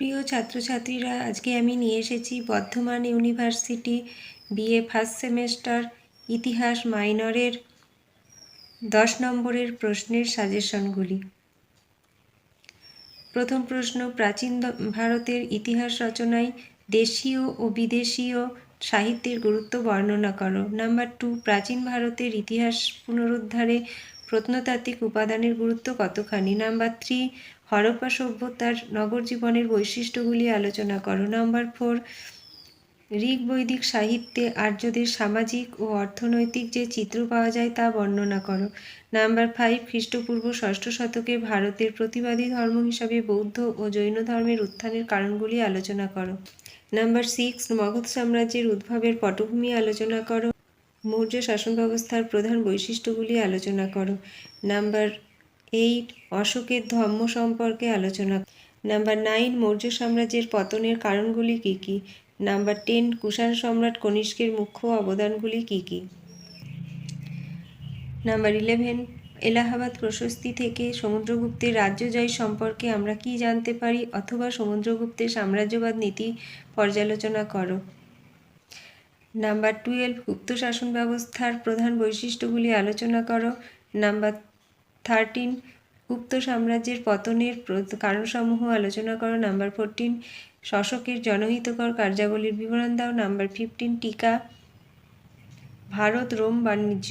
প্রিয় ছাত্রছাত্রীরা, আজকে আমি নিয়ে এসেছি Bardhaman university B A first semester ইতিহাস মাইনরের দশ নম্বরের প্রশ্নের সাজেশনগুলি। প্রথম প্রশ্ন, প্রাচীন ভারতের ইতিহাস রচনায় দেশীয় ও বিদেশীয় সাহিত্যের গুরুত্ব বর্ণনা করো। নাম্বার টু, প্রাচীন ভারতের ইতিহাস পুনরুদ্ধারে প্রত্নতাত্ত্বিক উপাদানের গুরুত্ব কতখানি? নাম্বার থ্রি হরপ্পা সভ্যতার নগর জীবনের বৈশিষ্ট্যগুলি আলোচনা করো। নাম্বার ফোর ঋগ বৈদিক সাহিত্যে আর্যদের সামাজিক ও অর্থনৈতিক যে চিত্র পাওয়া যায় তা বর্ণনা করো। নাম্বার ফাইভ খ্রিস্টপূর্ব ষষ্ঠ শতকে ভারতের প্রতিবাদী ধর্ম হিসাবে বৌদ্ধ ও জৈন ধর্মের উত্থানের কারণগুলি আলোচনা করো। নাম্বার সিক্স মগধ সাম্রাজ্যের উদ্ভবের পটভূমি আলোচনা করো। মৌর্য শাসন ব্যবস্থার প্রধান বৈশিষ্ট্যগুলি আলোচনা করো। নাম্বার এইট অশোকের ধর্ম সম্পর্কে আলোচনা। নাম্বার নাইন, মৌর্য সাম্রাজ্যের পতনের কারণগুলি কী কী? নাম্বার টেন, কুষাণ সম্রাট কনিষ্কের মুখ্য অবদানগুলি কী কী? নাম্বার ইলেভেন, এলাহাবাদ প্রশস্তি থেকে সমুদ্রগুপ্তের রাজ্য জয় সম্পর্কে আমরা কি জানতে পারি অথবা সমুদ্রগুপ্তের সাম্রাজ্যবাদ নীতি পর্যালোচনা করো। নাম্বার টুয়েলভ, গুপ্ত শাসন ব্যবস্থার প্রধান বৈশিষ্ট্যগুলি আলোচনা করো। নাম্বার থার্টিন গুপ্ত সাম্রাজ্যের পতনের কারণসমূহ আলোচনা করো। নাম্বার ফোরটিন শশকের জনহিতকর কার্যাবলীর বিবরণ দাও। নাম্বার ফিফটিন টিকা ভারত রোম বাণিজ্য।